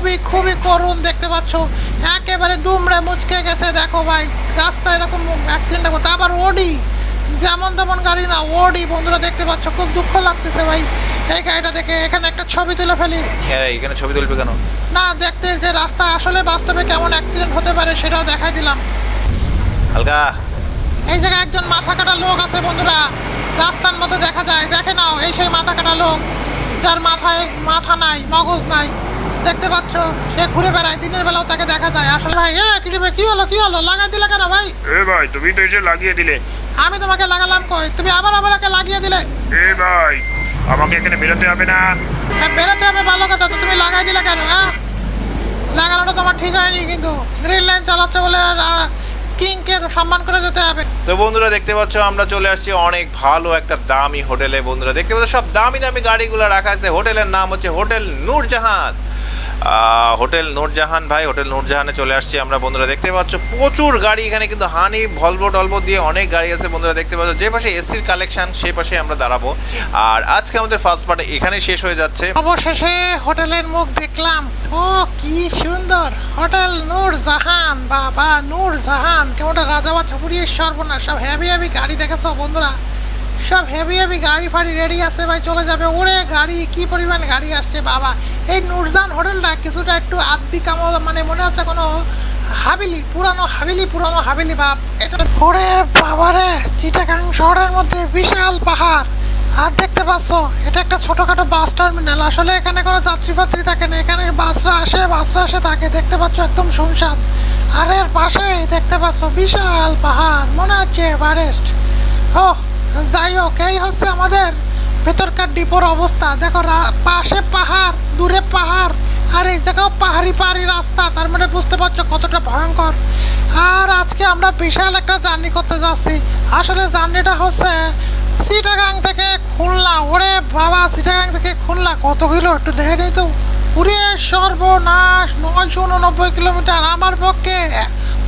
খুবই খুবই করুণ দেখতে পাচ্ছ। একেবারে দুমড়ে মুচকে গেছে দেখো ভাই রাস্তায় এরকম অ্যাক্সিডেন্ট করতে আবার ওডি যেমন তেমন গাড়ি না ওডি বন্ধুরা দেখতে পাচ্ছ খুব দুঃখ লাগতেছে ভাই। এই গাড়িটা দেখে এখানে একটা ছবি তুলে ফেলি। হ্যাঁ এখানে ছবি তুলবে কেন? না দেখতে যে রাস্তা আসলে বাস্তবে কেমন অ্যাক্সিডেন্ট হতে পারে সেটাও দেখাই দিলাম। হালকা। এই জায়গায় একজন মাথা কাটা লোক আছে বন্ধুরা। রাস্তার মধ্যে দেখা যায় দেখে নাও এই সেই মাথা কাটা লোক যার মাথায় মাথা নাই মগজ নাই। দেখতে পাচ্ছ সে ঘুরে বেড়ায় দিনের বেলাও তাকে দেখা যায়। আসলে ভাই এ কি রে, কি হলো কি হলো? লাগাই দিলে কেন ভাই? এ ভাই তুমি তো এসে লাগিয়ে দিলে। আমি তোমাকে লাগালাম কই? তুমি আবার আবার একে লাগিয়ে দিলে? এ ভাই আমাকে এখানে বেরোতে হবে না। হ্যাঁ, বেরোতে হবে ভালো কথা তো তুমি লাগাই দিলে কেন হ্যাঁ? লাগানোটা তোমার ঠিক হয়নি কিন্তু। গ্রিন লাইন চালাচ্ছে বলে আর, কিংকে সম্মান করে যেতে হবে। তো বন্ধুরা দেখতে পাচ্ছ আমরা চলে আসছি অনেক ভালো একটা দামি হোটেলে। বন্ধুরা দেখতে পাচ্ছ সব দামি দামি গাড়িগুলো রাখা আছে। হোটেলের নাম হচ্ছে হোটেল নূরজাহান। হোটেল নূরজাহান, ভাই, হোটেল নূরজাহানে চলে আসছি আমরা। বন্ধুরা, দেখতে পাচ্ছ, প্রচুর গাড়ি এখানে, কিন্তু হানি, ভলভো টলভো দিয়ে অনেক গাড়ি আছে, বন্ধুরা, দেখতে পাচ্ছ। যে পাশে এসির কালেকশন সেই পাশে আমরা দাঁড়াবো। আর আজকে আমাদের ফার্স্ট পার্ট এখানে শেষ হয়ে যাচ্ছে। অবশেষে হোটেলের মুখ দেখলাম। ও, কি সুন্দর। হোটেল নূর জাহান বাবা নূর জাহান কেমনটা রাজা বাচ্চা পুড়িয়ে সর্বনাশ, সব হেভি হেভি গাড়ি দেখেছ বন্ধুরা। সব হেভি হেভি গাড়ি ফাড়ি রেডি আছে ভাই, চলে যাবে। ওরে গাড়ি, কি পরিমাণ গাড়ি আসছে বাবা। এই নূরজাহান হোটেলটা কিছুটা একটু আদ্দি কামল মানে মনে আছে কোনো হাবিলি, পুরানো হাবিলি পুরানো হাবিলি বাপ। এটা ওরে বাবারে, চিটাগাং শহরের মধ্যে বিশাল পাহাড়। আর দেখতে পাচ্ছ, এটা একটা ছোটখাটো বাস টার্মিনাল। আসলে এখানে কোনো যাত্রী ফাত্রী থাকে না। এখানে বাসরা আসে বাসরা আসে থাকে। দেখতে পাচ্ছ একদম শুনশান। আর এর পাশেই দেখতে পাচ্ছ বিশাল পাহাড়। মনে হচ্ছে এভারেস্ট। ও যাই হোক, এই হচ্ছে আমাদের ভেতরকার ডিপোর অবস্থা। দেখো পাশে পাহাড়, দূরে পাহাড়, আর এই জায়গাও পাহাড়ি পাহাড়ি রাস্তা, তার মানে বুঝতে পারছ কতটা ভয়ঙ্কর। আর আজকে আমরা বিশাল একটা জার্নি করতে যাচ্ছি। আসলে জার্নিটা হচ্ছে সিটাগাং থেকে খুলনা। ওরে বাবা, সিটাগাং থেকে খুলনা, কত কিলো? একটু দেখে নেই তো? উড়ে সর্বনাশ, নয়শো উননব্বই কিলোমিটার আমার পক্ষে।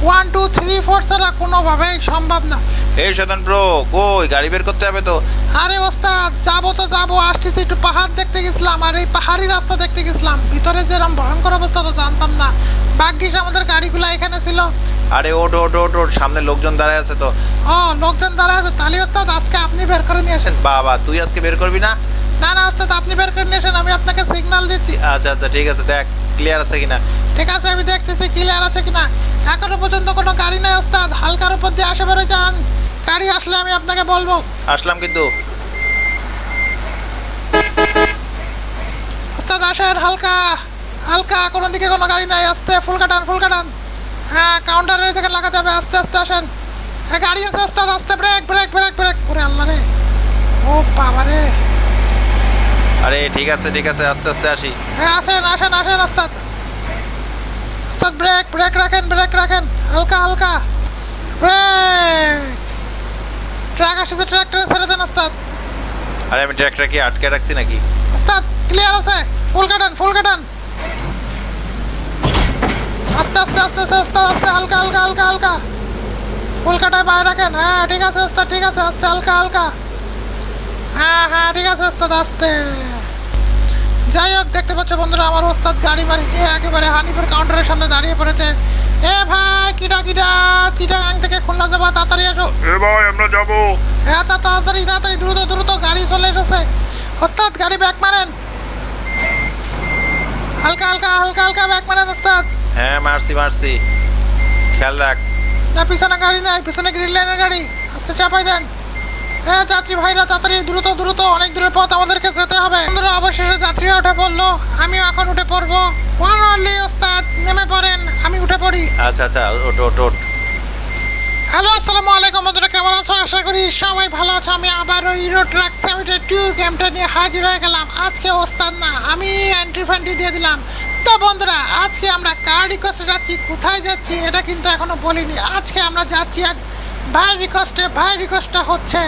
ওয়ান টু থ্রি ফোর ছাড়া কোনোভাবেই সম্ভব না। এই শতান প্রো কই গাড়ি বের করতে হবে তো? আরে ওস্তাদ যাব তো যাব আসতেছি একটু পাহাড় দেখতে গেছিলাম আর এই পাহাড়ি রাস্তা দেখতে গেছিলাম। ভিতরে যেরকম ভয়ঙ্কর অবস্থা তো জানতাম না। ভাগ্যিস আমাদের গাড়িগুলো এখানে ছিল। আরে ওট ওট ওট ওট সামনে লোকজন দাঁড়ায় আছে তো। ও লোকজন দাঁড়ায় আছে। তাহলে ওস্তাদ আজকে আপনি বের করে নিয়ে আসেন। বাবা তুই আজকে বের করবি না? না না ওস্তাদ আপনি বের করে নিয়ে আসেন আমি আপনাকে সিগন্যাল দিচ্ছি। আচ্ছা আচ্ছা ঠিক আছে দেখ ক্লিয়ার আছে কিনা। ঠিক আছে আমি দেখতেছি ক্লিয়ার আছে কিনা। এখনও পর্যন্ত কোনো গাড়ি নাই ওস্তাদ। হালকার উপর দিয়ে আসে বেরো যান। গাড়ি আসলে আমি আপনাকে বলব। আসলাম কিন্তু। ওস্তাদ আসেন হালকা হালকা কোনো দিকে কোনো গাড়ি নাই আস্তে ফুল কাটান ফুল কাটান হ্যাঁ কাউন্টারের থেকে লাগাতে হবে আস্তে আস্তে আসেন। হ্যাঁ গাড়ি আছে ওস্তাদ আস্তে ব্রেক ব্রেক ব্রেক ব্রেক করে আল্লাহ রে। ও বাবা রে আরে ঠিক আছে ঠিক আছে আস্তে আস্তে আসি। হ্যাঁ আসেন আসেন আসেন ওস্তাদ। ওস্তাদ ব্রেক ব্রেক রাখেন ব্রেক রাখেন। হালকা হালকা। ব্রেক ট্রাক আসছে ট্রাকটারে ছেড়ে দেন ওস্তাদ। আরে আমি ট্র্যাকটা কি আটকে রাখছি নাকি? ওস্তাদ ক্লিয়ার আছে? ফুল কাটান ফুল কাটান। আস্তে আস্তে আস্তে আস্তে আস্তে আস্তে হালকা হালকা হালকা হালকা। ফুল কাটায় বাইরে রাখেন। হ্যাঁ ঠিক আছে ওস্তাদ ঠিক আছে আস্তে হালকা হালকা। হ্যাঁ হ্যাঁ ঠিক আছে ওস্তাদ আস্তে। যাই হোক দেখতে পাচ্ছ বন্ধুরা আমার ওস্তাদ গাড়ি মারি নিয়ে একেবারে হানিফের কাউন্টারের সামনে দাঁড়িয়ে পড়েছে। এ ভাই কিটা কিটা? চিটাগাং থেকে খুলনা যাবা তাড়াতাড়ি আসো এ ভাই আমরা যাব। হ্যাঁ তা তাড়াতাড়ি তাড়াতাড়ি দ্রুত দ্রুত গাড়ি চলে এসেছে। ওস্তাদ গাড়ি ব্যাক মারেন। হালকা হালকা হালকা হালকা ব্যাক মারেন ওস্তাদ। হ্যাঁ মারছি মারছি। খেয়াল রাখ। না পিছনে গাড়ি নাই পিছনে গ্রিন লাইনের গাড়ি। আস্তে চাপাই দেন। হ্যাঁ যাত্রী ভাইরা তাড়াতাড়ি দ্রুত দ্রুত অনেক দূরের পথ আমাদেরকে যেতে হবে। বন্ধুরা অবশেষে যাত্রীরা উঠে পড়ল। আমিও এখন উঠে পড়ব। ওয়ান অনলি ওস্তাদ নেমে পড়েন। আমি উঠে পড়ি। আচ্ছা আচ্ছা ওট ওট ওট হ্যালো আসসালামু আলাইকুম। বন্ধুরা কেমন আছো? আশা করি সবাই ভালো আছো। আমি আবারও ইউরো ট্রাক সেমিটার টু গেমটা নিয়ে হাজির হয়ে গেলাম। আজকে ওস্তাদ না আমি এন্ট্রি ফ্যান্ট্রি দিয়ে দিলাম। তো বন্ধুরা আজকে আমরা কার রিকোয়েস্টে যাচ্ছি। কোথায় যাচ্ছি? এটা কিন্তু এখনও বলিনি। আজকে আমরা যাচ্ছি এক ভাই রিকোয়েস্টে ভাই রিকোয়েস্টটা হচ্ছে।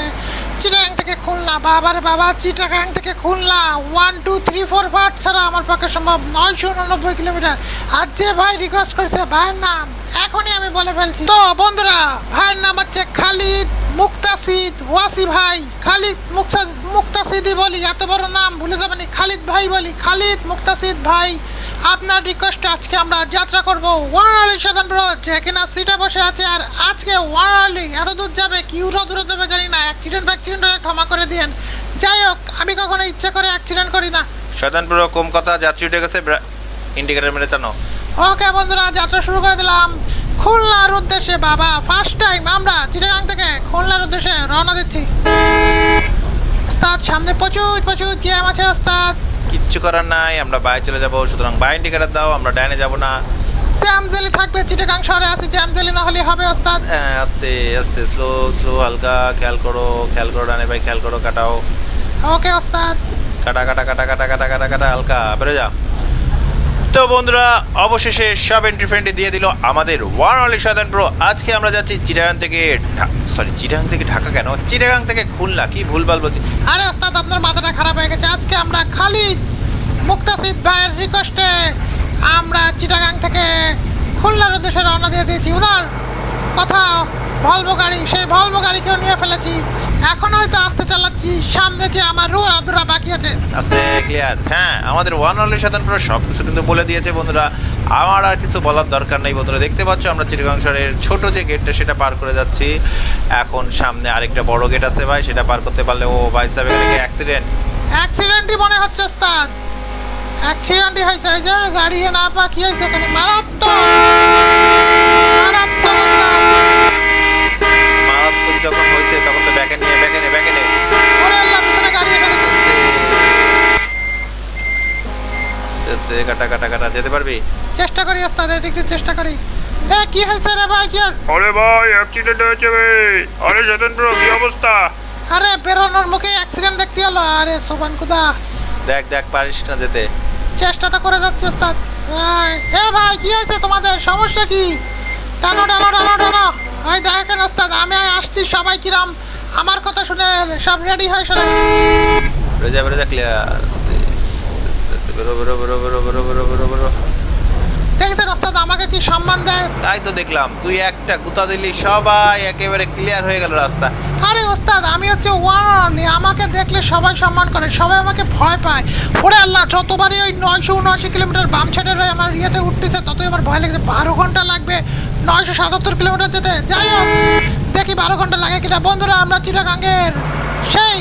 চিটাগাং থেকে খুলনা, বাবার বাবা চিটাগাং থেকে Khulna. One two three four five ছাড়া আমার পক্ষে সম্ভব নয়শো উননব্বই কিলোমিটার। আর যে ভাই রিকোয়েস্ট করেছে, ভাইয়ের নাম এখনই আমি বলে ফেলছি। তো বন্ধুরা, ভাইয়ের নাম হচ্ছে খালিদ মুক্তাসিদ ওয়াসি ভাই। খালিদ মুক্তা মুক্তাসিদি বলি, এত বড় নাম ভুলে যাবেনি খালিদ ভাই বলি, খালিদ মুক্তাসিদ ভাই। আপনার রিকোয়েস্ট আজকে আমরা যাত্রা করব ওয়ারালি সাধারণ রোড যেখানে সিটে বসে আছে আর আজকে ওয়ারালি এত দূর যাবে কি উঠো দূর দেবে জানি না অ্যাক্সিডেন্ট ফ্যাক্সিডেন্ট হলে ক্ষমা করে দিয়েন। যাই হোক আমি কখনো ইচ্ছে করে অ্যাক্সিডেন্ট করি না। শয়তানপুর কম কথা যাত্রী উঠে গেছে ইন্ডিকেটার মেরে টানো। ওকে বন্ধুরা যাত্রা শুরু করে দিলাম। খুলনার উদ্দেশ্যে বাবা ফার্স্ট টাইম আমরা চিটাগাং থেকে খুলনার উদ্দেশ্যে রওনা দিচ্ছি। ওস্তাদ সামনে প্রচুর প্রচুর জ্যাম আছে ওস্তাদ। কিচ্ছু করার নাই আমরা বাইরে চলে যাব সুতরাং বাইন্ডি ইন্ডিকেটার দাও আমরা ডাইনে যাব না। জ্যামজেলি থাকবে চিটাগাং শহরে আছে জ্যামজেলি না হলে হবে ওস্তাদ? হ্যাঁ, আস্তে আস্তে স্লো স্লো হালকা খেয়াল করো খেয়াল করো ডানে ভাই খেয়াল করো কাটাও। ওকে ওস্তাদ। কাটা কাটা কাটা কাটা কাটা কাটা কাটা হালকা বেরো যা তো বন্ধুরা, অবশেষে সব এন্ট্রি ফ্রেন্ডে দিয়ে দিল আমাদের ওয়ান অনলি সাধারণ প্রো আজকে আমরা যাচ্ছি চিটাগাং থেকে সরি চিটাগাং থেকে ঢাকা কেন? চিটাগাং থেকে খুলনা, কি ভুলভাল বলছি। আরে ওস্তাদ, আপনার মাথাটা খারাপ হয়ে গেছে। আজকে আমরা খালিদ মুক্তাসিদ ভাইয়ের রিকোয়েস্টে আমরা চিটাগাং থেকে খুলনার উদ্দেশ্যে রওনা দিয়ে দিয়েছি। ওনার কথা ভলভো গাড়ি সেই ভলভো গাড়িকেও নিয়ে ফেলেছি। এখন হয়তো আস্তে চালাচ্ছি। সামনে যে আমার রুয়া আদুরা বাকি আছে। আস্তে ক্লিয়ার হ্যাঁ আমাদের ওয়ান অনলি সাধারণ প্রো সব কিছু কিন্তু বলে দিয়েছে বন্ধুরা। আমার আর কিছু বলার দরকার নেই বন্ধুরা। দেখতে পাচ্ছ আমরা চিটাগাং শহরের ছোট যে গেটটা সেটা পার করে যাচ্ছি। এখন সামনে আরেকটা বড় গেট আছে ভাই সেটা পার করতে পারলে ও ভাই সাহেব এখানে কি অ্যাক্সিডেন্ট অ্যাক্সিডেন্টই মনে হচ্ছে ওস্তাদ। অ্যাক্সিডেন্টই হয়েছে যে গাড়ি না পা কি হয়েছে এখানে মারাত্মক। আস্তে কাটা কাটা কাটা যেতে পারবি? চেষ্টা করি ওস্তাদ এদিক দিয়ে চেষ্টা করি। এ কি হয়েছে রে ভাই কি আরে ভাই অ্যাক্সিডেন্ট হয়েছে বে আরে স্বতন্ত্র কি অবস্থা? আরে বেরোনোর মুখে অ্যাক্সিডেন্ট দেখতে হলো আরে সোবান কুদা। দেখ দেখ পারিস না যেতে। চেষ্টা তো করে যাচ্ছে ওস্তাদ। এ ভাই কি হয়েছে তোমাদের? সমস্যা কি? টানো টানো টানো টানো। ওই দেখেন ওস্তাদ আমি আসছি সবাই কিরাম। আমার কথা শুনে সব রেডি হয় শোনে বেরো যা ক্লিয়ার বেরো বেরো বেরো বেরো বেরো বেরো বেরো বেরো। দেখছেন ওস্তাদ আমাকে কি সম্মান দেয়? তাই তো দেখলাম তুই একটা গুতা দিলি সবাই একেবারে ক্লিয়ার হয়ে গেল রাস্তা। আরে ওস্তাদ আমি হচ্ছে ওয়ান আমাকে দেখলে সবাই সম্মান করে সবাই আমাকে ভয় পায়। ওরে আল্লাহ যতবারই ওই নয়শো উনআশি কিলোমিটার বাম সাইডের আমার ইয়েতে উঠতেছে ততই আমার ভয় লেগেছে। বারো ঘণ্টা লাগবে নয়শো সাতাত্তর কিলোমিটার যেতে। যাই হোক দেখি বারো ঘণ্টা লাগে কিনা। বন্ধুরা আমরা চিটাগাঙ্গের সেই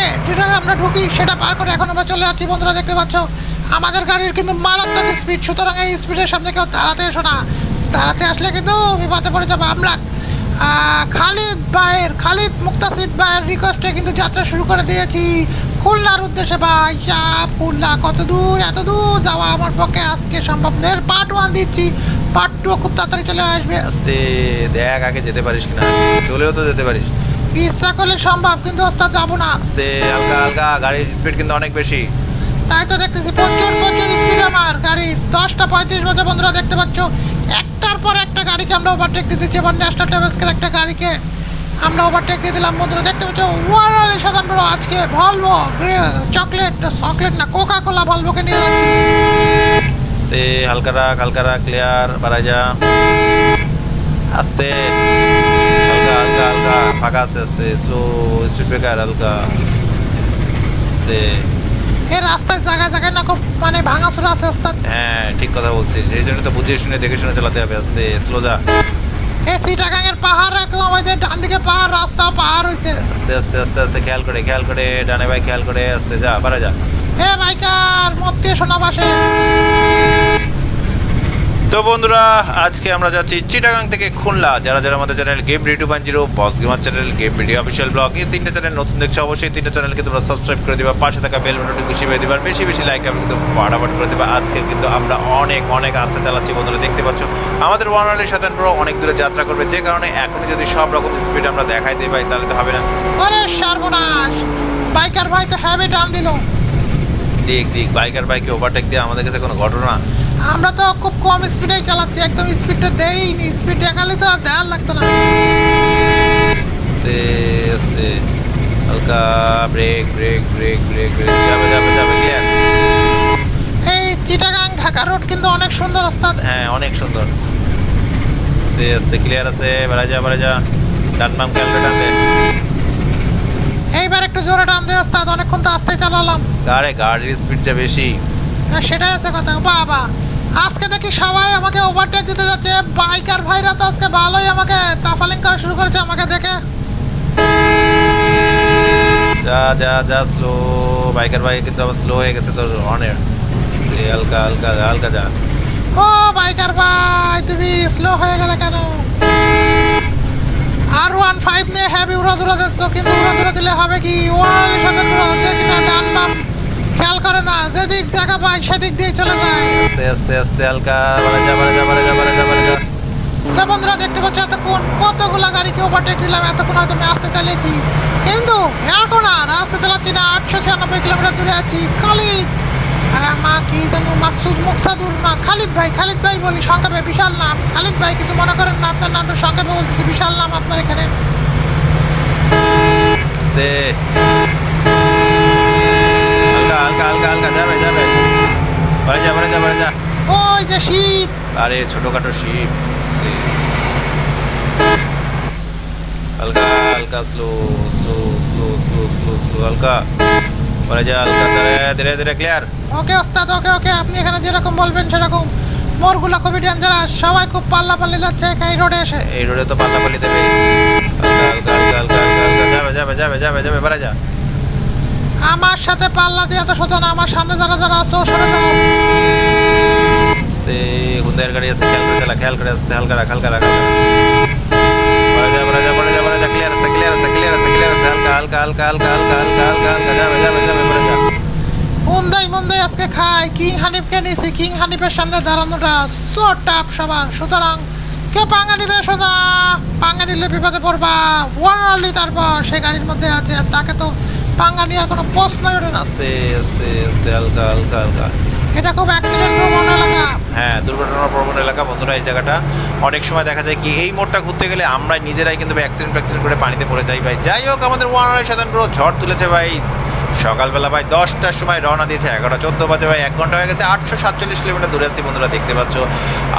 গেট যেটা আমরা ঢুকি, সেটা পার করে এখন আমরা চলে যাচ্ছি, বন্ধুরা, দেখতে পাচ্ছ? আমাদের গাড়ির কিন্তু মারাত্মক স্পিড সুতরাং এই স্পিডের সামনে কেউ দাঁড়াতে এসো না। দাঁড়াতে আসলে কিন্তু বিপদে পড়ে যাব আমরা। খালিদ ভাইয়ের, খালিদ মুক্তাসিদ ভাইয়ের রিকোয়েস্টে কিন্তু যাত্রা শুরু করে দিয়েছি। খুলনার উদ্দেশ্যে, ভাই সাপ খুলনা কত দূর, এত দূর যাওয়া আমার পক্ষে আজকে সম্ভব নেই পার্ট ওয়ান দিচ্ছি। পার্ট টু খুব তাড়াতাড়ি চলে আসবে। আস্তে, দেখ আগে যেতে পারিস কিনা। চলেও তো যেতে পারিস। ইচ্ছা করলে সম্ভব কিন্তু ওস্তাদ যাব না। আস্তে হালকা হালকা গাড়ির স্পিড কিন্তু অনেক বেশি। তাই তো দেখতেছি প্রচুর প্রচুর স্পিড আমার গাড়ির। দশটা পঁয়ত্রিশ বাজে বন্ধুরা দেখতে পাচ্ছ। একটার পর একটা গাড়িকে আমরা ওভারটেক দিয়ে দিচ্ছি এবার ন্যাশনাল ট্রাভেলসকের একটা গাড়িকে আমরা ওভারটেক দিয়ে দিলাম বন্ধুরা দেখতে পাচ্ছ। ওয়ারালি সাধারণ বড় আজকে ভলভো চকলেট চকলেট না কোকা কোলা ভলভোকে নিয়ে যাচ্ছি। আস্তে হালকা রাখ হালকা রাখ ক্লিয়ার বাড়াই যা। আস্তে। হালকা হালকা হালকা ফাঁকা আছে আস্তে স্লো স্পিড ব্রেকার হালকা। আস্তে এই রাস্তায় জায়গায় জায়গায় না খুব মানে ভাঙাচোরা আছে ওস্তাদ। হ্যাঁ ঠিক কথা বলছিস। সেই জন্য তো বুঝিয়ে শুনে দেখে শুনে চালাতে হবে। আস্তে স্লো যা। এই সিটাগাঙের পাহাড় একদম আমাদের ডান দিকে পাহাড় রাস্তা পাহাড় হয়েছে আস্তে আস্তে আস্তে আস্তে খেয়াল করে খেয়াল করে। ডানে ভাই খেয়াল করে। আস্তে যা বাড়া যা। হে বাইকার মধ্যে শোনা বাসে। তো বন্ধুরা আজকে আমরা যাচ্ছি চিটাগাং থেকে খুলনা। যারা যারা আমাদের channel game ready one zero boss gamer channel game ready official blog এই তিনটা চ্যানেল নতুন দেখছ অবশ্যই তিনটা চ্যানেলকে তোমরা সাবস্ক্রাইব করে দিবা পাশে থাকা বেল বাটনটি খুশি হয়ে দিবা আর বেশি বেশি লাইক আমি কিন্তু ফাটাফাট করে দিবা। আজকে কিন্তু আমরা অনেক অনেক আস্থা চালাচ্ছি বন্ধুরা দেখতে পাচ্ছ? আমাদের ওয়ান অনলি সাধারণ প্রো অনেক দূরে যাত্রা করবে যে কারণে এখনই যদি সব রকম স্পিড আমরা দেখাই দিই ভাই তাহলে তো হবে না। আরে সর্বনাশ! বাইকার ভাই তো হ্যাভি টান দিল। দিক দিক বাইকার বাইকে ওভারটেক দিয়ে? আমাদের কাছে কোনো ঘটনা। আমরা তো খুব কম স্পিডেই চালাচ্ছি একদম স্পিডটা দেইনি স্পিড দেখালে তো আর দেওয়ার লাগতো না। আস্তে আস্তে হালকা brake brake brake brake brake যাবে যাবে যাবে ক্লিয়ার এই চিটাগাং ঢাকা রোড কিন্তু অনেক সুন্দর ওস্তাদ হ্যাঁ অনেক সুন্দর। আস্তে আস্তে ক্লিয়ার আছে বেড়া যা বেড়া যা। ডান বাম খেয়াল টান দে। এইবার একটু জোরে টান দিয়ে ওস্তাদ অনেকক্ষণ তো আস্তে চালালাম। আরে গাড়ির স্পিড যা বেশি। হ্যাঁ, সেটাই আছে কথা বাবা। আজকে দেখি সবাই আমাকে ওভারটেক দিতে যাচ্ছে। বাইকার ভাইরা তো আজকে ভালোই আমাকে তাফালিং করা শুরু করেছে আমাকে দেখে। যা যা যা স্লো বাইকার ভাই কিন্তু আবার স্লো হয়ে গেছে তোর অনের হালকা হালকা হালকা যা। ও বাইকার ভাই তুমি স্লো হয়ে গেলে কেন? আর ওয়ান ফাইভ নিয়ে হ্যাভি উড়াধুরা দিচ্ছ কিন্তু উড়াধুরা দিলে হবে কি? ওয়াল সাথে যে কিনা ডান বাম। খেয়াল করে না যেদিক জায়গা পায় সেদিক দিয়ে চলে যায়। আস্তে আস্তে আস্তে হালকা বাড়া যা বাড়া যা বাড়া যা বাড়া যা বাড়া যা। তো বন্ধুরা দেখতে পাচ্ছ এতক্ষণ কতগুলা গাড়িকে ওভারটেক দিলাম এতক্ষণ হয়তো আমি আসতে চালিয়েছি। কিন্তু এখন আর আসতে চালাচ্ছি না আটশো ছিয়ানব্বই কিলোমিটার দূরে আছি। খালিদ হ্যাঁ, মা কি যেন মাকসুদ মুকসাদুর না খালিদ ভাই খালিদ ভাই বলি সংক্ষেপে বিশাল নাম। খালিদ ভাই কিছু মনে করেন না আপনার নামটা সংক্ষেপে বলতেছি বিশাল নাম আপনার এখানে। হালকা হালকা হালকা হালকা যাবে যাবে। বাড়ে যা বাড়ে যা বাড়ে যা। ওই যে শিব আরে ছোটখাটো শিপ হালকা হালকা slow slow slow slow slow slow হালকা। বাড়ে যা হালকা ধীরে ধীরে ধীরে ক্লিয়ার ওকে ওস্তাদ ওকে ওকে আপনি এখানে যেরকম বলবেন সেরকম। মোরগুলো খুবই ডেঞ্জারাস সবাই খুব পাল্লা পাল্লি যাচ্ছে এই রোডে এসে। এই রোডে তো পাল্লা পাল্লি দেবে হালকা হালকা হালকা হালকা হালকা যাবে যাবে যাবে যাবে যাবে বাড়ে যা। আমার সাথে পাল্লা দিয়ে এত সোজা না আমার সামনে যারা যারা আছে ও সরে যাও। গাড়ি আছে খেয়াল করে চালা খেয়াল করে আসতে হালকা রাখ হালকা রাখ আজকে কিং হানিফকে নিয়েছি কিং হানিফের সামনে দাঁড়ানোটা টাপ সবার সুতরাং কেউ সোজা বিপদে পড়বা। তারপর সে গাড়ির মধ্যে আছে তাকে তো পাঙ্গা নেওয়ার কোনো প্রশ্নই ওঠে না। আস্তে আস্তে আস্তে, হালকা হালকা হালকা। এটা খুব অ্যাক্সিডেন্ট প্রবণ এলাকা। হ্যাঁ দুর্ঘটনা প্রবণ এলাকা। বন্ধুরা, এই জায়গাটা অনেক সময় দেখা যায় কি, এই মোড়টা ঘুরতে গেলে আমরা নিজেরাই কিন্তু অ্যাক্সিডেন্ট ফ্যাক্সিডেন্ট করে পানিতে পড়ে যাই ভাই। যাই হোক, আমাদের ওয়ান আড়াই পুরো ঝড় তুলেছে ভাই। সকালবেলা ভাই দশটার সময় রওনা দিয়েছে, এগারোটা চোদ্দ বাজে ভাই, এক ঘণ্টা হয়ে গেছে। আটশো সাতচল্লিশ কিলোমিটার দূরে আছি বন্ধুরা, দেখতে পাচ্ছ।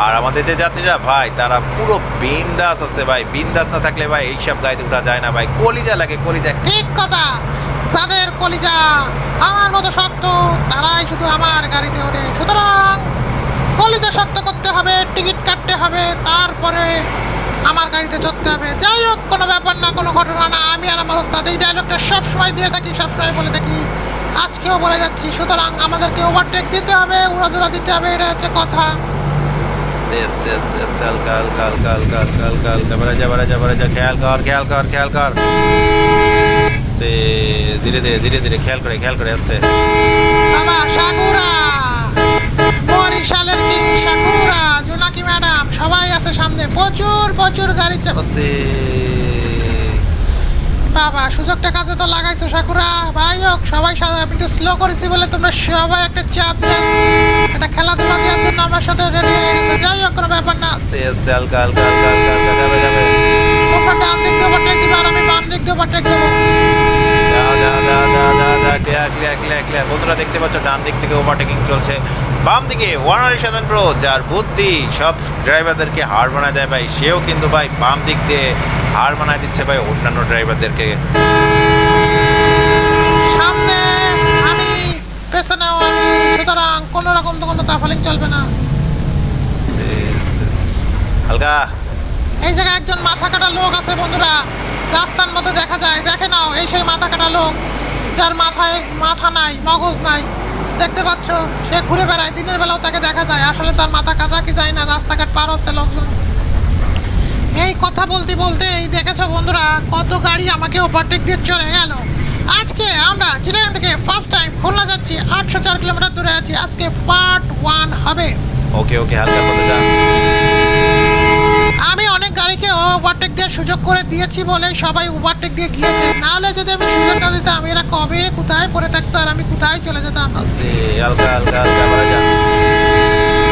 আর আমাদের যে যাত্রীরা ভাই, তারা পুরো বিন্দাস আছে ভাই। বিন্দাস না থাকলে ভাই এইসব গাড়িতে উঠা যায় না ভাই। কলিজা লাগে, কলিজা। ঠিক কথা। যাদের কলিজা আমার মতো শক্ত তারাই শুধু আমার গাড়িতে ওঠে সুতরাং কলিজা শক্ত করতে হবে টিকিট কাটতে হবে তারপরে আমার গাড়িতে চড়তে হবে যাই হোক কোনো ব্যাপার না কোনো ঘটনা না আমি আর আমার ওস্তাদ এই ডায়লগটা সবসময় দিয়ে থাকি সবসময় বলে থাকি আজকেও বলে যাচ্ছি সুতরাং আমাদেরকে ওভারটেক দিতে হবে উড়াদুরা দিতে হবে এটা হচ্ছে কথা যা খেয়াল কর খেয়াল কর খেয়াল কর আস্তে ধীরে ধীরে ধীরে ধীরে খেয়াল করে খেয়াল করে আস্তে বাবা সাকুরা বরিশালের কিং সাকুরা জোনাকি ম্যাডাম সবাই আছে সামনে প্রচুর প্রচুর আস্তে বাবা সুযোগটা কাজে তো লাগাইছো সাকুরা ভাই হোক সবাই একটু স্লো করেছি বলে তোমরা সবাই একটা চাপ দেন একটা খেলাধুলা দেওয়ার জন্য আমার সাথে রেডি হয়ে গেছে যাই হোক কোনো ব্যাপার না আস্তে আস্তে হালকা হালকা হালকা হালকা যাবে যাবে ডান দিক দিয়ে ওভারটেক দিবে আর আমি বাম দিক দিয়ে ওভারটেক দেবো বন্ধুরা দেখতে পাচ্ছ ডান দিক থেকে ওভারটেকিং চলছে। বাম দিকে ওয়ান আড়াই শতাংশ প্রো যার বুদ্ধি সব ড্রাইভারদেরকে হার বানায় দেয় ভাই। সেও কিন্তু ভাই বাম দিক দিয়ে হার বানায় দিচ্ছে ভাই অন্যান্য ড্রাইভারদেরকে সামনে আমি পেছনেও আমি সুতরাং কোনো রকম তো কোনো তাফালিং চলবে না। হালকা। এই জায়গায় একজন মাথা কাটা লোক আছে, বন্ধুরা। রাস্তার মধ্যে দেখা যায়। দেখে নাও, এই সেই মাথা কাটা লোক, যার মাথায় মাথা নাই, মগজ নাই। দেখতে পাচ্ছ, সে ঘুরে বেড়ায়। দিনের বেলাও তাকে দেখা যায়। আসলে তার মাথা কাটা কি যায় না, রাস্তাঘাট পার হচ্ছে লোকজন। এই কথা বলতে বলতে, এই দেখেছ বন্ধুরা, কত গাড়ি আমাকে ওভারটেক দিয়ে চলে গেল। আজকে আমরা চিটাগাং থেকে ফার্স্ট টাইম খুলনা যাচ্ছি। আটশো চার কিলোমিটার দূরে আছি। আজকে পার্ট ওয়ান হবে। ওকে ওকে হালকা করে যা আমি অনেক গাড়িকে ওভারটেক দেওয়ার সুযোগ করে দিয়েছি বলে সবাই ওভারটেক দিয়ে গিয়েছে। নাহলে যদি আমি সুযোগ না দিতাম এরা কবে কোথায় পড়ে থাকতো আর আমি কোথায় চলে যেতাম? আস্তে হালকা হালকা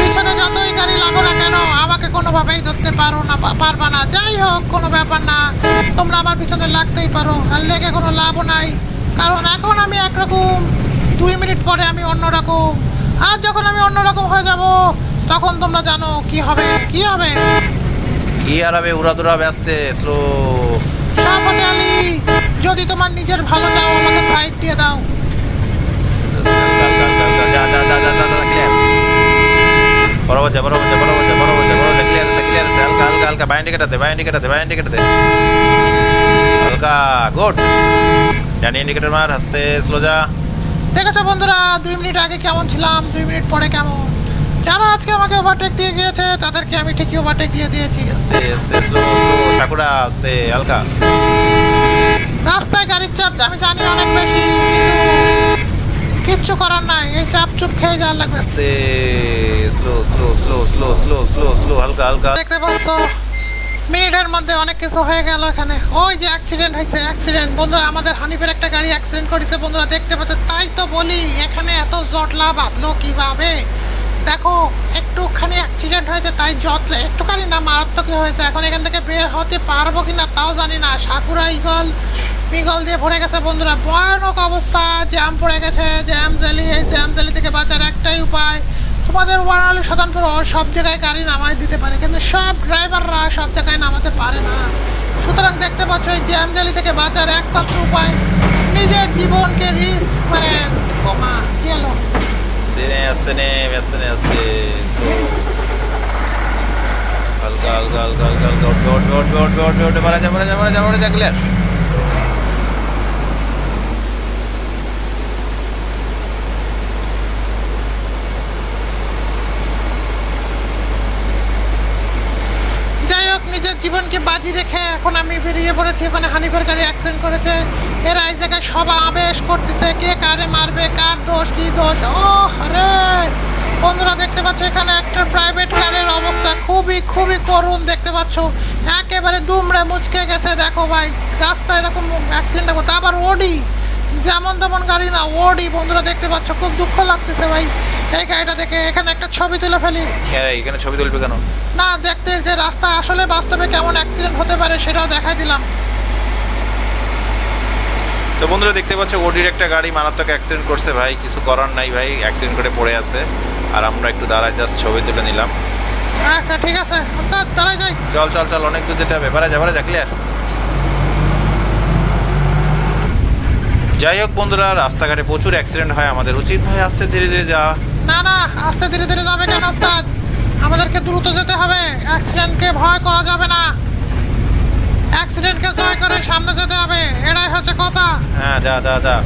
পিছনে যতই গাড়ি লাগো না কেন আমাকে কোনোভাবেই ধরতে পারো না পারবা না। যাই হোক কোনো ব্যাপার না। তোমরা আমার পিছনে লাগতেই পারো। আর লেগে কোনো লাভও নাই। কারণ এখন আমি একরকম দুই মিনিট পরে আমি অন্যরকম। আর যখন আমি অন্যরকম হয়ে যাব তখন তোমরা জানো কি হবে কি হবে। কি হারাবে উড়াদুরা ব্যস্তে স্লো সাফাতে আলী যদি তোমার নিজের ভালো চাও আমাকে সাইড দিয়ে দাও। হালকা হালকা হালকা ক্লিয়ার আছে ক্লিয়ার আছে। হালকা হালকা বাইন্ড বাইন্ড বাইন্ড গুড জানি ইন্ডিকেটর মার স্লো যা। দেখেছ বন্ধুরা দুই মিনিট আগে কেমন ছিলাম দুই মিনিট পরে কেমন? যারা আজকে আমাকে ওভারটেক দিয়ে গিয়েছে তাদেরকে আমি ঠিকই ওভারটেক দিয়ে দিয়েছি। আস্তে আস্তে স্লো স্লো সাকুরা আস্তে হালকা। রাস্তায় গাড়ির চাপ আমি জানি অনেক বেশি কিন্তু কিচ্ছু করার নাই। এই চাপ চুপ খেয়ে যাওয়ার লাগবে। আস্তে slow slow slow slow slow slow slow হালকা হালকা। দেখতে পাচ্ছ মিনিটের মধ্যে অনেক কিছু হয়ে গেল এখানে। ওই যে অ্যাক্সিডেন্ট হয়েছে অ্যাক্সিডেন্ট বন্ধুরা আমাদের হানিফের একটা গাড়ি অ্যাক্সিডেন্ট করেছে বন্ধুরা দেখতে পাচ্ছ তাই তো বলি এখানে এত জটলা ভাবলো কীভাবে? দেখো, একটুখানি অ্যাক্সিডেন্ট হয়েছে, তাই জটলে একটুখানি না, মারাত্মক হয়েছে। এখন এখান থেকে বের হতে পারব কিনা তাও জানি না। সাকুরা ইগল মিগল দিয়ে ভরে গেছে বন্ধুরা। ভয়ানক অবস্থা জ্যাম পড়ে গেছে জ্যাম জেলি এই জ্যাম জেলি থেকে বাঁচার একটাই উপায়। তোমাদের ওয়ারালি স্বতন্ত্র সব জায়গায় গাড়ি নামাই দিতে পারে, কিন্তু সব ড্রাইভাররা সব জায়গায় নামাতে পারে না। সুতরাং দেখতে পাচ্ছ, এই জ্যামজালি থেকে বাঁচার একমাত্র উপায়, নিজের জীবনকে রিস্ক মানে কমা, কি হলো? যাই হোক, নিজের জীবনকে বাজি রেখে এখন আমি বেরিয়ে পড়েছি। ওখানে হানিফের গাড়ি অ্যাক্সিডেন্ট করেছে। এরা এই জায়গায় সব আবেশ করতেছে। কে কারে মারবে, কার দোষ, কি দোষ? ও বন্ধুরা দেখতে পাচ্ছ এখানে একটা প্রাইভেট কারের অবস্থা খুবই খুবই করুণ দেখতে পাচ্ছ। একেবারে দুমড়ে মুচকে গেছে দেখো ভাই রাস্তায় এরকম অ্যাক্সিডেন্ট করতে আবার ওডি যেমন তেমন গাড়ি না ওডি বন্ধুরা দেখতে পাচ্ছ খুব দুঃখ লাগতেছে ভাই। এই গাড়িটা দেখে এখানে একটা ছবি তুলে ফেলি। হ্যাঁ এখানে ছবি তুলবে কেন? না দেখতে যে রাস্তা আসলে বাস্তবে কেমন অ্যাক্সিডেন্ট হতে পারে সেটাও দেখাই দিলাম। তো বন্ধুরা দেখতে পাচ্ছ ওডির একটা গাড়ি মারাত্মক অ্যাক্সিডেন্ট করছে ভাই কিছু করার নাই ভাই অ্যাক্সিডেন্ট করে পড়ে আছে। আর আমরা একটু দাঁড়ায় জাস্ট ছবি তুলে নিলাম। আচ্ছা ঠিক আছে। ওস্তাদ দাঁড়াই যাই। চল চল চল অনেক দূর যেতে হবে। বারা যা বারা যা ক্লিয়ার যাই হোক বন্ধুরা রাস্তাঘাটে প্রচুর অ্যাক্সিডেন্ট হয়। আমাদের উচিত ভাই আস্তে ধীরে ধীরে যাওয়া। না না আস্তে ধীরে ধীরে যাবে কেন ওস্তাদ? আমাদেরকে দ্রুত যেতে হবে। অ্যাক্সিডেন্টকে ভয় করা যাবে না। অ্যাক্সিডেন্টকে জয় করে সামনে যেতে হবে। এটাই হচ্ছে কথা। হ্যাঁ যা যা যা।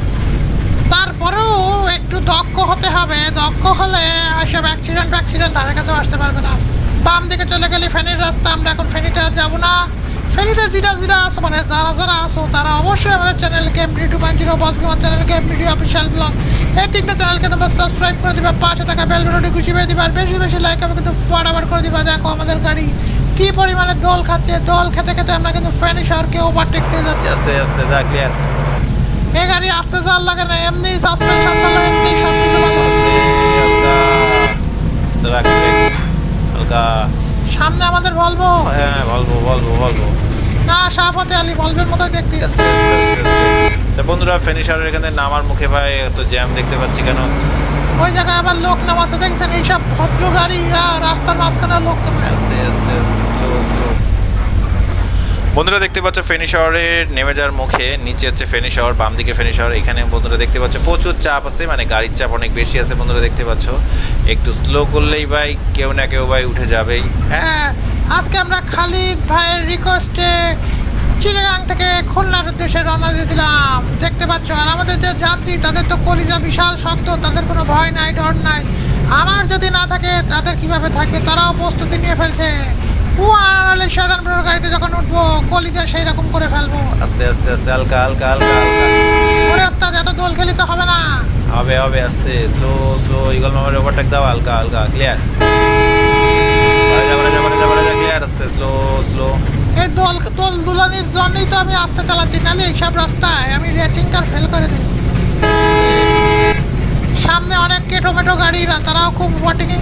তারপরেও একটু দক্ষ হতে হবে। দক্ষ হলে এসব অ্যাক্সিডেন্ট অ্যাক্সিডেন্ট তাদের কাছেও আসতে পারবে না। বাম দিকে চলে গেলে ফেনীর রাস্তা, আমরা এখন ফেনীতে যাব না। ফেনীতে যেটা যেটা আসো মানে যারা যারা আসো, তারা অবশ্যই আমাদের channel game two point zero boss gamer channel game video official blog এই তিনটা চ্যানেলকে তোমরা সাবস্ক্রাইব করে দিবা, পাশে থাকা বেল বাটনটি খুশি পেয়ে দিবা, আর বেশি বেশি লাইক হবে কিন্তু ফটাফট করে দিবা। দেখো আমাদের গাড়ি কি পরিমাণে দল খাচ্ছে। দল খেতে খেতে আমরা কিন্তু ফেনী শহরকে ওভারটেক দিয়ে যাচ্ছি। আস্তে আস্তে, যা ক্লিয়ার এই গাড়ি আসতে যাওয়ার লাগে না এমনি সাসপেনশন ভালো এমনি সব কিছু ভালো আস্তে হালকা। সামনে আমাদের বলব হ্যাঁ বলব বলব বলব না শাহফতে আলী বলবের মতোই দেখতে আস্তে তা বন্ধুরা ফেনিশারের এখানে নামার মুখে ভাই এত জ্যাম দেখতে পাচ্ছি কেন? ওই জায়গায় আবার লোক নামাচ্ছে দেখছেন? এইসব ভদ্র গাড়িরা রাস্তার মাঝখানে লোক নামায়। আস্তে আস্তে আস্তে স্লো স্লো বন্ধুরা দেখতে পাচ্ছ ফেনী শহরের নেমে যাওয়ার মুখে, নিচে হচ্ছে ফেনী শহর বাম দিকে ফেনী শহর এখানে বন্ধুরা দেখতে পাচ্ছ প্রচুর চাপ আছে মানে গাড়ির চাপ অনেক বেশি আছে বন্ধুরা দেখতে পাচ্ছ। একটু স্লো করলেই ভাই কেউ না কেউ ভাই উঠে যাবেই। হ্যাঁ আজকে আমরা খালিদ ভাইয়ের রিকোয়েস্টে চিলেগাং থেকে খুলনার উদ্দেশ্যে রওনা দিয়ে দিলাম। দেখতে পাচ্ছ, আর আমাদের যে যাত্রী, তাদের তো কলিজা বিশাল শক্ত, তাদের কোনো ভয় নাই, ডর নাই। আমার যদি না থাকে, তাদের কীভাবে থাকবে? তারাও প্রস্তুতি নিয়ে ফেলছে। পুয়ালে সাধারণ গাড়িতে যখন উঠবো কলিজা সেই রকম করে ফেলব। আস্তে আস্তে আস্তে হালকা হালকা হালকা হালকা। ওরে ওস্তাদ এত দোল খেলিতে হবে না। হবে হবে আস্তে স্লো স্লো ইগল মামার ওভারটেক দাও হালকা হালকা ক্লিয়ার ক্লিয়ার আস্তে স্লো স্লো। এই দোল দোল দুলানির জন্যই তো আমি আসতে চালাচ্ছি নাহলে এইসব রাস্তায়। আমি রেচিং কার ফেল করে দিই। সামনে অনেক কেটোমেটো গাড়িরা তারাও খুব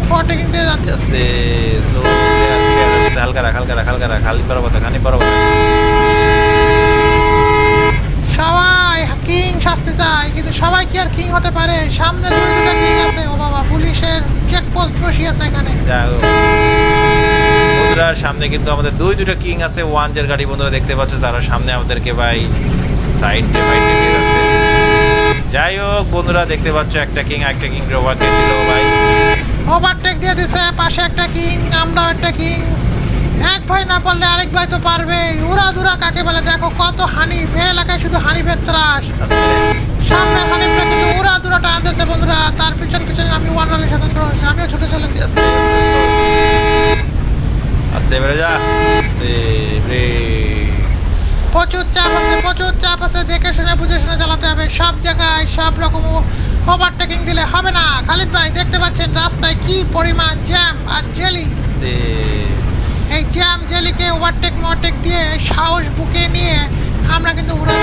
ফোরটেকিং দিয়ে যাচ্ছে। আস্তে স্লো ক্লিয়ার হালকা রাখ হালকা রাখ হালকা রাখ থাক, খালি বরাবর থাক। সবাই কিং শাস্তি চায় কিন্তু সবাই কি আর কিং হতে পারে? সামনে দুই দুটা কিং আছে। ও বাবা পুলিশের চেকপোস্ট বসিয়েছে এখানে। যা হোক। বন্ধুরা সামনে কিন্তু আমাদের দুই দুটো কিং আছে। ওয়ান জের গাড়ি বন্ধুরা দেখতে পাচ্ছ তারা সামনে আমাদেরকে ভাই সাইড দিয়ে ফাইড দিয়ে যাচ্ছে। যাই হোক বন্ধুরা দেখতে পাচ্ছ একটা কিং একটা কিং ওভারটেক দিল ভাই। ওভারটেক দিয়ে দিছে পাশে একটা কিং আমরাও একটা কিং। এক ভাই না পারলে আরেক ভাই তো পারবে উড়া দুরা কাকে বলে? দেখো কত হানি। এ এলাকায় শুধু হানিফের ত্রাস। সামনের হানিফটা কিন্তু উড়া দুরা টানতেছে বন্ধুরা। তার পিছন পিছন আমি ওয়ান রানের স্বতন্ত্র আমিও ছুটে চলেছি। আস্তে আস্তে বেড়ে যা। প্রচুর চাপ আছে প্রচুর চাপ আছে। দেখে শুনে বুঝে শুনে চালাতে হবে। সব জায়গায় সব রকম ওভারটেকিং দিলে হবে না। খালিদ ভাই দেখতে পাচ্ছেন রাস্তায় কি পরিমাণ জ্যাম আর জেলি এই জ্যাম জেলিকে ওভারটেক মোভারটেক দিয়ে সাহস বুকে নিয়ে আমরা কিন্তু উড়া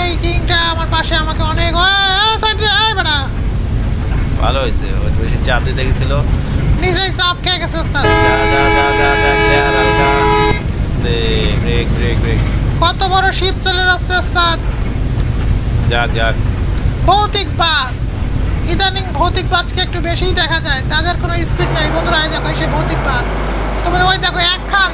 এই কিংটা আমার পাশে আমাকে অনেক বেটা। ভালো হয়েছে ওই বেশি চাপ দিতে গেছিল। নিজেই চাপ খেয়ে গেছে ওস্তাদ। ব্রেক ব্রেক ব্রেক কত বড় শিপ চলে যাচ্ছে ওস্তাদ। যাক যাক। ভৌতিক বাস। ইদানিং ভৌতিক বাসকে একটু বেশিই দেখা যায় তাদের কোনো স্পিড নাই বন্ধুরা এই দেখো সেই ভৌতিক বাস তোমাদের ওই দেখো এক খান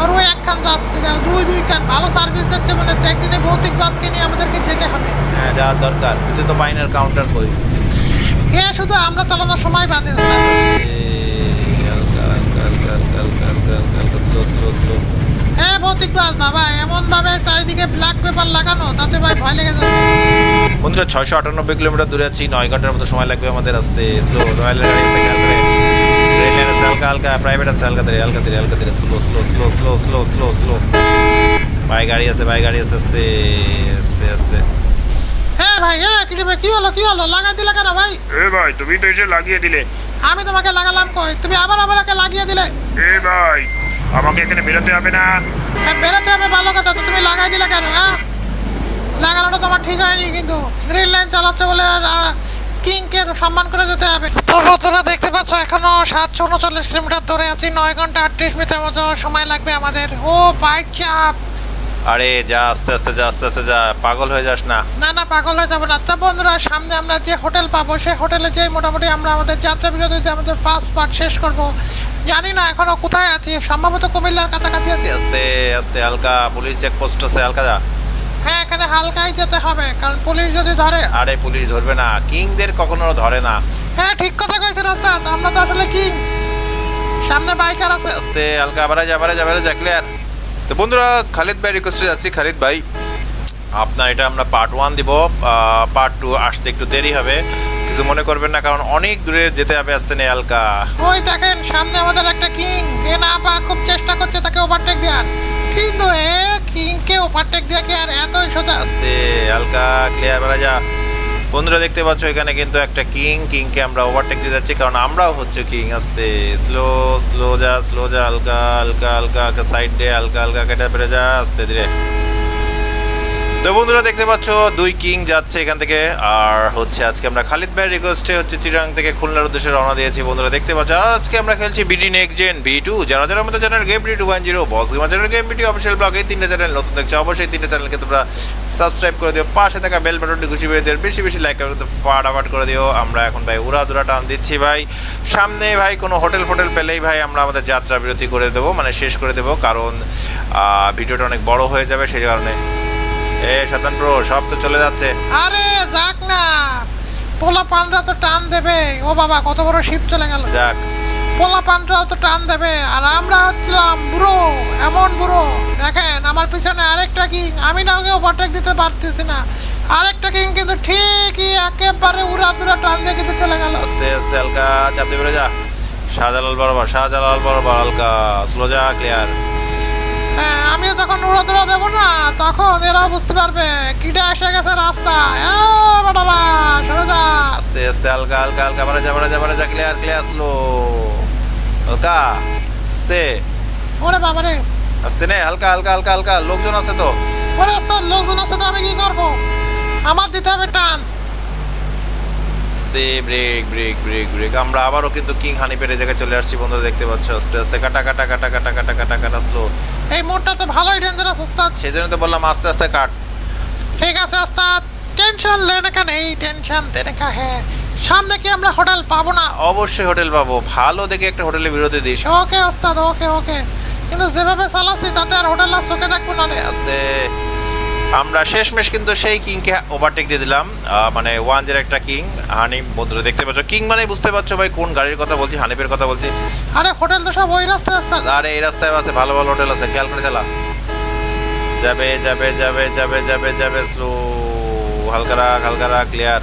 আর ওই এক খান যাচ্ছে দেখো দুই দুই খান ভালো সার্ভিস দিচ্ছে মনে হচ্ছে একদিনে ভৌতিক বাসকে নিয়ে আমাদেরকে যেতে হবে হ্যাঁ যাওয়ার দরকার কিছু তো মাইনার কাউন্টার করি এ শুধু আমরা চালানোর সময় বাদে হ্যাঁ ভৌতিক বাস বাবা ভাবে চারিদিকে ব্ল্যাক পেপার লাগানো তাতে ভাই ভয় লেগে যাচ্ছে। বন্ধুরা ছয়শো আটানব্বই কিলোমিটার দূরে আছি নয় ঘণ্টার মতো সময় লাগবে আমাদের আসতে। স্লো রয়্যাল গাড়ি আছে খেয়াল করে লাইন আছে হালকা হালকা প্রাইভেট আছে হালকা ধীরে হালকা ধীরে হালকা ধীরে slow slow slow slow slow slow slow by গাড়ি আছে বাই গাড়ি আছে আস্তে আস্তে আস্তে। হ্যাঁ ভাই হ্যাঁ কি কি হলো কি হলো? লাগাই দিলে কেন ভাই? এ ভাই তুমি তো এসে লাগিয়ে দিলে। আমি তোমাকে লাগালাম কই? তুমি আবার আবার লাগিয়ে দিলে। এ ভাই। আমাকে এখানে বেরোতে হবে না। হ্যাঁ, বেরোতে হবে ভালো কথা তো তুমি লাগাই দিলে কেন হ্যাঁ? লাগানোটা তোমার ঠিক হয়নি কিন্তু গ্রিন লাইন চালাচ্ছে বলে কিংকে সম্মান করে যেতে হবে। তো বন্ধুরা দেখতে পাচ্ছ এখনও সাতশো উনচল্লিশ কিলোমিটার ধরে আছি নয় ঘণ্টা আটত্রিশ মিনিটের মতো সময় লাগবে আমাদের। ও বাইক চাপ আরে যা আস্তে আস্তে যা আস্তে আস্তে যা পাগল হয়ে যাস না। না না পাগল হয়ে যাব না। তো বন্ধুরা সামনে আমরা যে হোটেল পাবো সেই হোটেলে যেই মোটামুটি আমরা আমাদের যাত্রা বিরতিতে আমাদের ফার্স্ট পার্ট শেষ করব। জানি না এখনও কোথায় আছি সম্ভবত কুমিল্লার কাছাকাছি আছি। আস্তে আস্তে হালকা পুলিশ চেকপোস্ট আছে হালকা যা। হ্যাঁ এখানে হালকাই যেতে হবে কারণ পুলিশ যদি ধরে। আরে পুলিশ ধরবে না কিংদের কখনো ধরে না। হ্যাঁ ঠিক কথা কইছেন ওস্তাদ আমরা তো আসলে কি। সামনে বাইকার আছে। আস্তে হালকা বাড়া যা বাড়া যা বাড়া যা ক্লিয়ার তো বন্ধুরা খালিদ ভাই রিকোয়েস্টে যাচ্ছি। খালিদ ভাই আপনার এটা আমরা পার্ট ওয়ান দিব। পার্ট টু আসতে একটু দেরি হবে। কিছু মনে করবেন না কারণ অনেক দূরে যেতে হবে আসতে নেই হালকা ওই দেখেন সামনে আমাদের একটা কিং এ না পা খুব চেষ্টা করছে তাকে ওভারটেক দেওয়ার। কিন্তু এ কিংকে ওভারটেক দেওয়া কি আর এতই সোজা? আস্তে হালকা ক্লিয়ার বাড়া যা। বন্ধুরা দেখতে পাচ্ছ এখানে কিন্তু একটা কিং কিংকে আমরা ওভারটেক দিয়ে যাচ্ছি কারণ আমরাও হচ্ছে কিং আস্তে স্লো স্লো যা স্লো যা হালকা হালকা হালকা সাইড দিয়ে হালকা হালকা কেটে পেরে যা আস্তে ধীরে তো বন্ধুরা দেখতে পাচ্ছ, দুই কিং যাচ্ছে এখান থেকে। আর হচ্ছে আজকে আমরা খালিদ ভাইয়ের রিকোয়েস্টে হচ্ছে চিরাং থেকে খুলনার উদ্দেশ্যে রওনা দিয়েছি। বন্ধুরা দেখতে পাচ্ছ, আর আজকে আমরা খেলছি BD next gen B two যারা যারা আমাদের channel game B two one zero boss gamer channel game BT official blog এই তিনটে চ্যানেল নতুন দেখছ, অবশ্যই তিনটে চ্যানেলকে তোমরা সাবস্ক্রাইব করে দিও। পাশে থাকা বেল বাটনটি ঘুষি বেড়ে দিও, বেশি বেশি লাইক করে ফাটাফাট করে দিও। আমরা এখন ভাই উড়া দুরা টান দিচ্ছি ভাই। সামনে ভাই কোনো হোটেল ফোটেল পেলেই ভাই আমরা আমাদের যাত্রা বিরতি করে দেবো মানে শেষ করে দেবো, কারণ ভিডিওটা অনেক বড় হয়ে যাবে, সেই কারণে এ সাবধান প্রো সব তো চলে যাচ্ছে। আরে যাক না। পোলা পানরা তো টান দেবে। ও বাবা কত বড় শিপ চলে গেল। যাক। পোলা পানরাও তো টান দেবে। আর আমরা হচ্ছিলাম বুড়ো এমন বুড়ো। দেখেন আমার পিছনে আরেকটা কিং। আমি না ওকে ওভারটেক দিতে পারতেছি না। আরেকটা কিং কিন্তু ঠিকই একেবারে উড়া দুরা টান দিয়ে কিন্তু চলে গেল। আস্তে আস্তে হালকা চাপ দিয়ে বেরো যা। শাহজালাল বরাবর শাহজালাল বরাবর হালকা। স্লো যা ক্লিয়ার হ্যাঁ আমিও যখন উড়া দুরা দেবো না তখন এরা বুঝতে পারবে কিটা এসে গেছে রাস্তায়। বাটালা সরে যা। আস্তে আস্তে হালকা হালকা হালকা বাড়া যা বাড়া যা বাড়া যা ক্লিয়ার ক্লিয়ার স্লো হালকা আস্তে। ওরে বাবারে। আস্তে নে হালকা হালকা হালকা হালকা লোকজন আছে তো। ওরে আস্তে লোকজন আছে তো আমি কি করব? আমার দিতে হবে টান। ব্রেক ব্রেক ব্রেক ব্রেক আমরা আবারও কিন্তু কিং হানি পেরে জায়গায় চলে আসছি বন্ধুরা, দেখতে পাচ্ছ? আস্তে আস্তে কাটা কাটা কাটা কাটা কাটা কাটা কাটা স্লো এই মোড়টা তো ভালোই ডেঞ্জারাস ওস্তাদ। সেই জন্য তো বললাম আস্তে আস্তে কাট। ঠিক আছে ওস্তাদ টেনশন লেনে কা নেই টেনশন দেনে কা হ্যাঁ। সামনে কি আমরা হোটেল পাবো না? অবশ্যই হোটেল পাবো। ভালো দেখে একটা হোটেলে বিরতি দিস। ওকে ওস্তাদ ওকে ওকে কিন্তু যেভাবে চালাচ্ছি তাতে আর হোটেল আর চোখে দেখব না আস্তে। আমরা শেষমেশ কিন্তু সেই কিংকে ওভারটেক দিয়ে দিলাম। মানে ওয়ান জিরো একটা কিং। হানিফ বন্ধুরা দেখতে পাচ্ছ। কিং মানে বুঝতে পারছ ভাই কোন গাড়ির কথা বলছি হানিফের কথা বলছি। আরে হোটেল তো সব ওই রাস্তায় রাস্তা আরে এই রাস্তায় আছে ভালো ভালো হোটেল আছে। খেয়াল করে চালা। যাবে যাবে যাবে যাবে যাবে যাবে স্লো হালকা রাখ হালকা রাখ ক্লিয়ার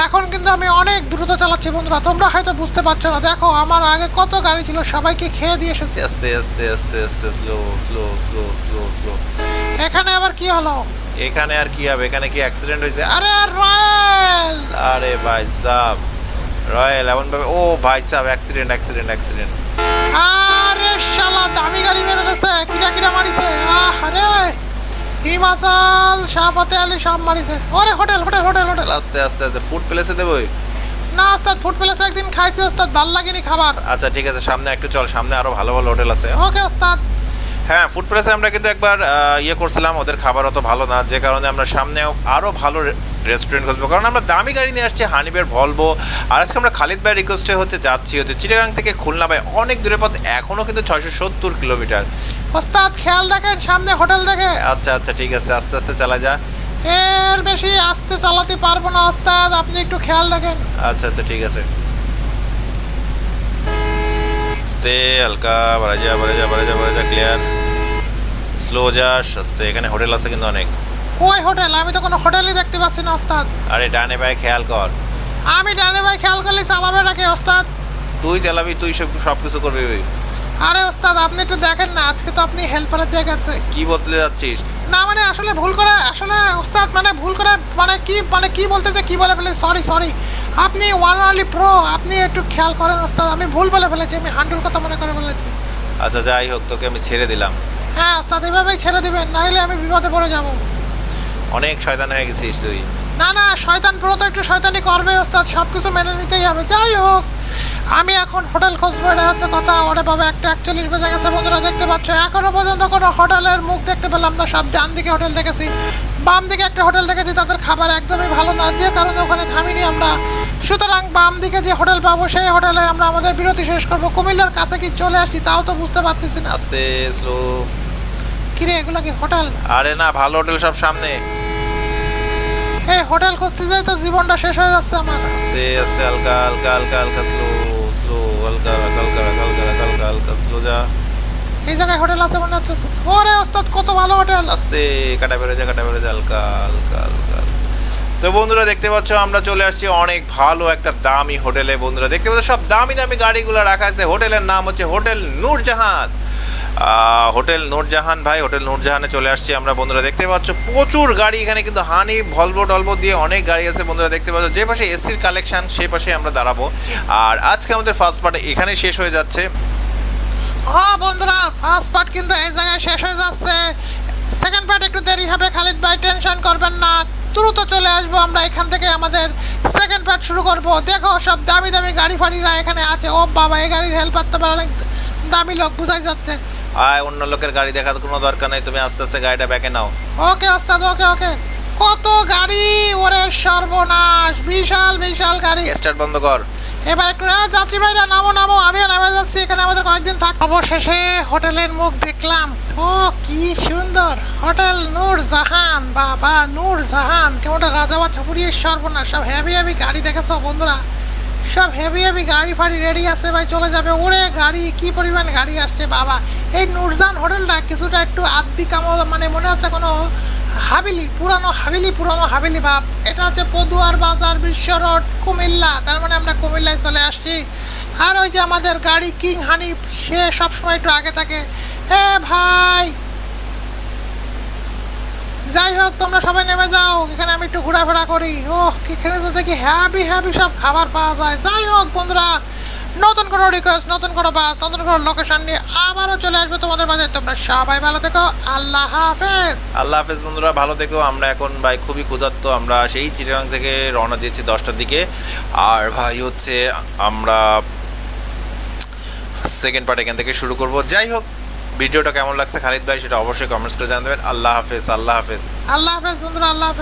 এখন কিন্তু আমি অনেক দ্রুত চালাচ্ছি বন্ধুরা তোমরা হয়তো বুঝতে পারছ না। দেখো আমার আগে কত গাড়ি ছিল সবাইকে খেয়ে দিয়ে এসেছি। আস্তে আস্তে আস্তে আস্তে slow slow slow slow slow এখানে আবার কি হলো? এখানে আর কি হবে? এখানে কি অ্যাক্সিডেন্ট হয়েছে? আরে আর রয়্যাল আরে ভাই সাব রয়্যাল এমন ভাবে ও ভাই সাব অ্যাক্সিডেন্ট অ্যাক্সিডেন্ট অ্যাক্সিডেন্ট আরে শালা দামি গাড়ি মেরে দিছে কিরা কিরা মারিছে। আহ আরে! হিমাচল শাহপাতে আলী সব মারিছে। ওরে হোটেল হোটেল হোটেল হোটেল। আস্তে আস্তে আস্তে ফুড প্লেসে দেবো না ওস্তাদ ফুড প্লেসে একদিন খাইছি ওস্তাদ ভালো লাগেনি খাবার। আচ্ছা ঠিক আছে সামনে একটু চল সামনে আরও ভালো ভালো হোটেল আছে। ওকে ওস্তাদ। হ্যাঁ ফুড প্লেসে আমরা কিন্তু একবার ইয়ে করছিলাম ওদের খাবার অত ভালো না যে কারণে আমরা সামনেও আরও ভালো রেস্টুরেন্ট খুঁজবো। কারণ আমরা দামি গাড়ি নিয়ে আসছি হানিবের ভলভো। আর আজকে আমরা খালিদ ভাই রিকোয়েস্টে হচ্ছে যাচ্ছি হচ্ছে চিটাগাং থেকে খুলনা ভাই। অনেক দূরের পথ এখনও কিন্তু ছয়শো সত্তর কিলোমিটার। ওস্তাদ, খেয়াল রাখেন, সামনে হোটেল দেখে। আচ্ছা আচ্ছা ঠিক আছে, আস্তে আস্তে চালা যা। এর বেশি আস্তে চালাতে পারব না, ওস্তাদ, আপনি একটু খেয়াল রাখেন। আচ্ছা আচ্ছা ঠিক আছে। আস্তে, হালকা বাড়া যা বাড়া যা বাড়া যা বাড়া যা ক্লিয়ার স্লো যাস, আস্তে, এখানে হোটেল আছে কিন্তু অনেক। কই হোটেল? আমি তো কোনো হোটেলই দেখতে পাচ্ছি না ওস্তাদ। আরে ডানে ভাই খেয়াল কর। আমি ডানে ভাই খেয়াল করলে চালাবে নাকি ওস্তাদ? তুই চালাবি তুই সব সব কিছু করবি আরে ওস্তাদ আপনি একটু দেখেন না আজকে তো আপনি হেল্পারের জায়গা আছে কি বলতে যাচ্ছিস? না মানে আসলে ভুল করে আসলে ওস্তাদ মানে ভুল করে মানে কি মানে কি বলতেছে কি বলে ফেলে সরি সরি আপনি ওয়ান অনলি প্রো আপনি একটু খেয়াল করেন ওস্তাদ। আমি ভুল বলে ফেলেছি আমি হান্ডুর কথা মনে করে ফেলেছি। আচ্ছা যাই হোক তোকে আমি ছেড়ে দিলাম। হ্যাঁ ওস্তাদ এভাবেই ছেড়ে দিবেন নাহলে আমি বিপদে পড়ে যাব। অনেক শয়তান হয়ে গেছিস তুই। না না শয়তান প্রো তো একটু শয়তানি করবে ওস্তাদ সব কিছু মেনে নিতেই হবে। যাই হোক আমি এখন হোটেল খুঁজবো এটা হচ্ছে কথা। ওরে বাবা একটা একচল্লিশ বেজে গেছে বন্ধুরা দেখতে পাচ্ছ এখনও পর্যন্ত কোনো হোটেলের মুখ দেখতে পেলাম না সব ডান দিকে হোটেল দেখেছি। বাম দিকে একটা হোটেল দেখেছি তাদের খাবার একদমই ভালো না যে কারণে ওখানে থামিনি আমরা। সুতরাং বাম দিকে যে হোটেল পাবো সেই হোটেলে আমরা আমাদের বিরতি শেষ করব। কুমিল্লার কাছে কি চলে আসছি তাও তো বুঝতে পারতেছি না। আস্তে স্লো কিরে এগুলো কি হোটেল? আরে না ভালো হোটেল সব সামনে। এই হোটেল খুঁজতে যাই তো জীবনটা শেষ হয়ে যাচ্ছে আমার আস্তে আস্তে হালকা হালকা হালকা হালকা স্লো স্লো হালকা হালকা হালকা হালকা হালকা হালকা হালকা স্লো যা এই জায়গায় হোটেল আছে মনে হচ্ছে ওরে ওস্তাদ কত ভালো হোটেল আস্তে কাটা বেরো যা কাটা বেরো যা হালকা হালকা হালকা তো বন্ধুরা দেখতে পাচ্ছ আমরা চলে আসছি অনেক ভালো একটা দামি হোটেলে বন্ধুরা দেখতে পাচ্ছ সব দামি দামি গাড়িগুলো রাখা আছে হোটেলের নাম হচ্ছে হোটেল নূরজাহান হোটেল নূরজাহান, ভাই, হোটেল নূরজাহানে চলে আসছি আমরা বন্ধুরা। দেখতে পাচ্ছ, প্রচুর গাড়ি এখানে, কিন্তু হানি, ভলভো, টলভো দিয়ে অনেক গাড়ি আছে বন্ধুরা, দেখতে পাচ্ছ। যে পাশে এসির কালেকশন, সে পাশে আমরা দাঁড়াবো। আর আজকে আমাদের ফার্স্ট পার্ট এখানেই শেষ হয়ে যাচ্ছে। হ্যাঁ বন্ধুরা ফার্স্ট পার্ট কিন্তু এই জায়গায় শেষ হয়ে যাচ্ছে। সেকেন্ড পার্ট একটু দেরি হবে, খালিদ ভাই, টেনশন করবেন না। দ্রুত চলে আসব আমরা এখান থেকে, আমাদের সেকেন্ড পার্ট শুরু করব। দেখো, সব দামি দামি গাড়ি ফাড়িরা এখানে আছে। ও বাবা, এই গাড়ির হেল্পার তো অনেক দামি লোক বোঝাই যাচ্ছে। আয় অন্য লোকের গাড়ি দেখার কোনো দরকার নেই তুমি আস্তে আস্তে গাড়িটা ব্যাকে নাও। ওকে ওস্তাদ ওকে ওকে। কত গাড়ি? ওরে সর্বনাশ বিশাল বিশাল গাড়ি। স্টার্ট বন্ধ কর। এবার একটু যাচ্ছি ভাইরা নামো নামো। আমিও নামে যাচ্ছি এখানে আমাদের কয়েকদিন থাক অবশেষে হোটেলের মুখ দেখলাম। ও কি সুন্দর। হোটেল নূর জাহান বাবা নূর জাহান। কেমন রাজা বাচ্চা পুড়িয়ে সর্বনাশ সব হেভি হেভি গাড়ি দেখেছ বন্ধুরা? সব হেভি হেভি গাড়ি ফাড়ি রেডি আছে ভাই, চলে যাবে। ওরে গাড়ি, কি পরিমাণ গাড়ি আসছে বাবা। এই নুরজান হোটেলটা কিছুটা একটু আদ্দি কামল মানে মনে আছে কোনো হাবিলি, পুরানো হাবিলি পুরানো হাবিলি ভাব। এটা হচ্ছে পদুয়ার বাজার, বিশ্ব রোড, কুমিল্লা। তার মানে আমরা কুমিল্লায় চলে আসছি। আর ওই যে আমাদের গাড়ি কিং হানিফ সে সবসময় একটু আগে থাকে। এ ভাই যাই হোক, তোমরা সবাই নেমে যাও। এখানে আমি একটু ঘোরাফেরা করি। ও এখানে তো দেখি হ্যাপি হ্যাপি সব খাবার পাওয়া যায়। যাই হোক, বন্ধুরা, নতুন কোনো রিকোয়েস্ট নতুন কোনো বাস নতুন কোনো লোকেশন নিয়ে আবারও চলে আসবে তোমাদের মাঝে। তোমরা সবাই ভালো থেকো। আল্লাহ হাফেজ। আল্লাহ হাফেজ, বন্ধুরা, ভালো থেকো। আমরা এখন ভাই খুবই ক্ষুধার্ত। আমরা সেই চিটাগাং থেকে রওনা দিয়েছি দশটার দিকে। আর ভাই হচ্ছে আমরা সেকেন্ড পার্ট এখান থেকে শুরু করব। যাই হোক ভিডিওটা কেমন লাগছে খালিদ ভাই সেটা অবশ্যই কমেন্টস করে জানাবেন। আল্লাহ হাফেজ আল্লাহ হাফেজ। আল্লাহ হাফেজ বন্ধুরা, আল্লাহ হাফেজ।